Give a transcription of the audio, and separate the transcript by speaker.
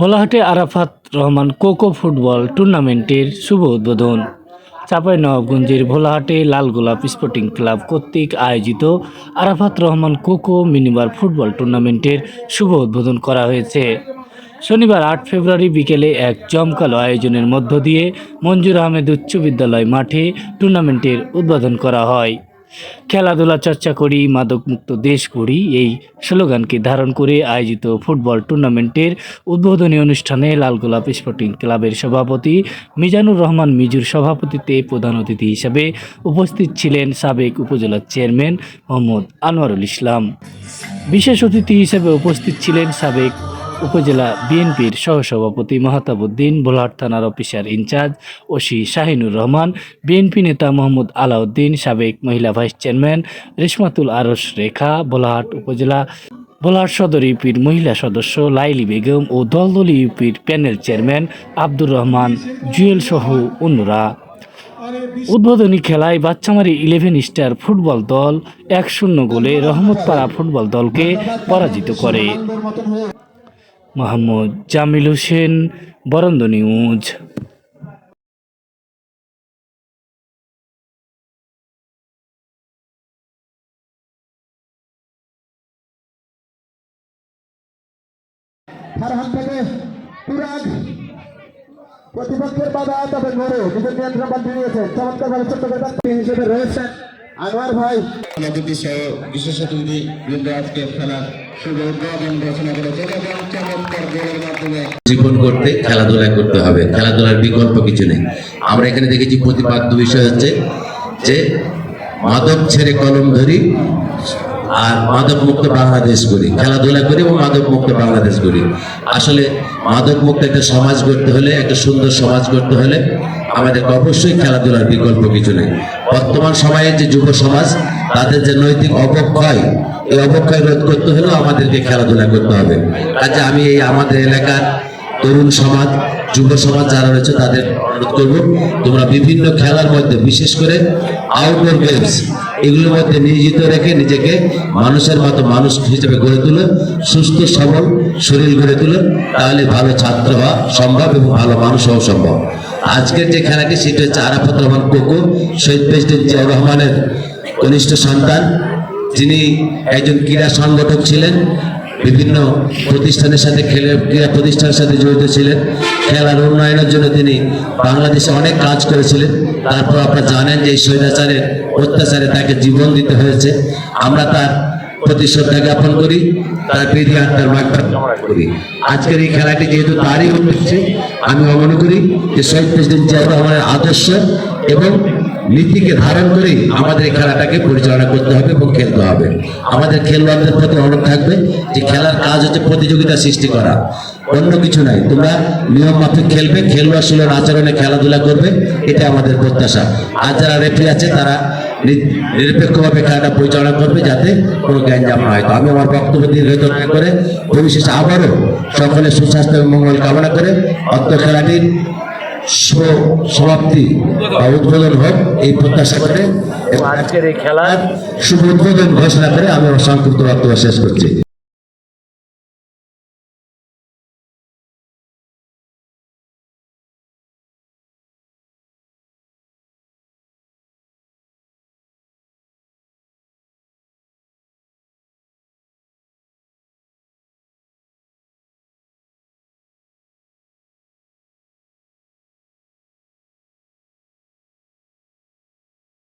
Speaker 1: ভোলাহাটে Arafat Rahman Koko football টুর্নামেন্টের শুভ উদ্বোধন। চাঁপাইনবাবগঞ্জের ভোলাহাটে লাল গোলাপ স্পোর্টিং ক্লাব কর্তৃক আয়োজিত আরাফাত রহমান কোকো মিনিবার ফুটবল টুর্নামেন্টের শুভ উদ্বোধন করা হয়েছে। শনিবার আট ফেব্রুয়ারি বিকেলে এক জমকালো আয়োজনের মধ্য দিয়ে মঞ্জুর আহমেদ উচ্চ বিদ্যালয় মাঠে টুর্নামেন্টের উদ্বোধন করা হয়। খেলাধুলা, চর্চা করি, মাদকমুক্ত দেশ গড়ি। এই স্লোগানকে ধারণ করে আয়োজিত ফুটবল টুর্নামেন্টের উদ্বোধনী অনুষ্ঠানে লালগোলাপ স্পোর্টিং ক্লাবের সভাপতি মিজানুর রহমান মিজুর সভাপতিত্বে প্রধান অতিথি হিসেবে উপস্থিত ছিলেন সাবেক উপজেলা চেয়ারম্যান মোহাম্মদ আনোয়ারুল ইসলাম। বিশেষ অতিথি হিসেবে উপস্থিত ছিলেন সাবেক উপজেলা বিএনপির সহসভাপতি মাহতাবুদ্দিন বোলাহাট থানার officer in charge OC Shahinur Rahman, BNP নেতা মোহাম্মদ আলাউদ্দিন সাবেক মহিলা ভাইস চেয়ারম্যান রেশমাতুল আরস রেখা বোলাহাট উপজেলা বোলাহাট সদর ইউপির মহিলা সদস্য লাইলি বেগম ও দলদলি ইউপির প্যানেল চেয়ারম্যান আব্দুর রহমান, জুয়েল সহ অন্যরা। উদ্বোধনী খেলায় বাচ্চামারি ইলেভেন স্টার ফুটবল দল এক শূন্য গোলে রহমতপাড়া ফুটবল দলকে পরাজিত করে। মোহাম্মদ জামিল হোসেন বরন্দ নিউজ।
Speaker 2: থেকে তুরাগ প্রতিপক্ষের বাধা তবে ঘরে নিজের নিয়ন্ত্রণ বাদ দিয়েছেন চমৎকার ভাবে হিসেবে রয়েছেন আনোয়ার ভাই।
Speaker 3: অতিথি সহ বিশেষ অতিথি বৃন্দ আজকে খেলার
Speaker 4: জীবন করতে খেলাধুলা করতে হবে। খেলাধুলার বিকল্প কিছু নেই। আমরা এখানে দেখেছি প্রতিপাদ্য বিষয় হচ্ছে যে মাদক ছেড়ে কলম ধরি আর মাদক মুক্ত বাংলাদেশ করি। খেলাধুলা করি এবং মাদক মুক্ত বাংলাদেশ করি। আসলে মাদক মুক্ত একটা সমাজ করতে হলে, একটা সুন্দর সমাজ করতে হলে আমাদের অবশ্যই খেলাধুলার বিকল্প কিছু নেই। বর্তমান সময়ে যে যুব সমাজ, তাদের যে নৈতিক অবক্ষয় এই অবক্ষয় রোধ করতে হলেও আমাদেরকে খেলাধুলা করতে হবে। কাজে আমি এই আমাদের এলাকার তরুণ সমাজ, যুব সমাজ যারা রয়েছে তাদের অনুরোধ করব, তোমরা বিভিন্ন খেলার মধ্যে, বিশেষ করে আউটডোর গেমস এগুলোর মধ্যে নিয়োজিত রেখে নিজেকে মানুষের মতো মানুষ হিসেবে গড়ে তুলে সুস্থ, সবল শরীর গড়ে তুলে তাহলে ভালো ছাত্র হওয়া সম্ভব এবং ভালো মানুষ হওয়া সম্ভব। আজকের যে খেলাটি, সেটা হচ্ছে আরাফাত রহমান কোকো, শহীদ প্রেসিডেন্ট জিয়াউর রহমানের কনিষ্ঠ সন্তান। যিনি একজন ক্রীড়া সংগঠক ছিলেন, বিভিন্ন প্রতিষ্ঠানের সাথে খেলে, ক্রীড়া প্রতিষ্ঠানের সাথে জড়িত ছিলেন। খেলার উন্নয়নের জন্য তিনি বাংলাদেশে অনেক কাজ করেছিলেন। তারপর আপনারা জানেন যে এই স্বৈরাচারের অত্যাচারে তাকে জীবন দিতে হয়েছে। আমরা তার প্রতি শ্রদ্ধা জ্ঞাপন করি, তার প্রীতি আত্মার কামনা করি। আজকের এই খেলাটি যেহেতু তারই উদ্দেশ্যে, আমি মনে করি যে শহীদ প্রেসিডেন্ট জিয়াউর রহমানের আদর্শ এবং নীতিকে ধারণ করে আমাদের খেলাটাকে পরিচালনা করতে হবে এবং খেলতে হবে। আমাদের খেলোয়াড়দের প্রতি অনুরোধ থাকবে যে খেলার কাজ হচ্ছে প্রতিযোগিতা সৃষ্টি করা। অন্য কিছু নাই। তোমরা নিয়ম মাফিক খেলবে খেলোয়াড় সুলভ আচরণে খেলাধুলা করবে এটা আমাদের প্রত্যাশা। আর যারা রেফারি আছে, তারা নিরপেক্ষভাবে খেলাটা পরিচালনা করবে যাতে কোনো গ্যাঞ্জাম না হয়। তো আমি আমার বক্তব্য দীর্ঘায়িত না করে পরিশেষে আবারও সকলের সুস্বাস্থ্য এবং মঙ্গল কামনা করে অর্থ খেলাটির সমাপ্তি। বা উদ্বোধন হোক এই প্রত্যাশা করে
Speaker 1: আজকের এই খেলার
Speaker 4: শুভ উদ্বোধন ঘোষণা করে আমি আমার সংক্ষিপ্ত বক্তব্য শেষ করছি।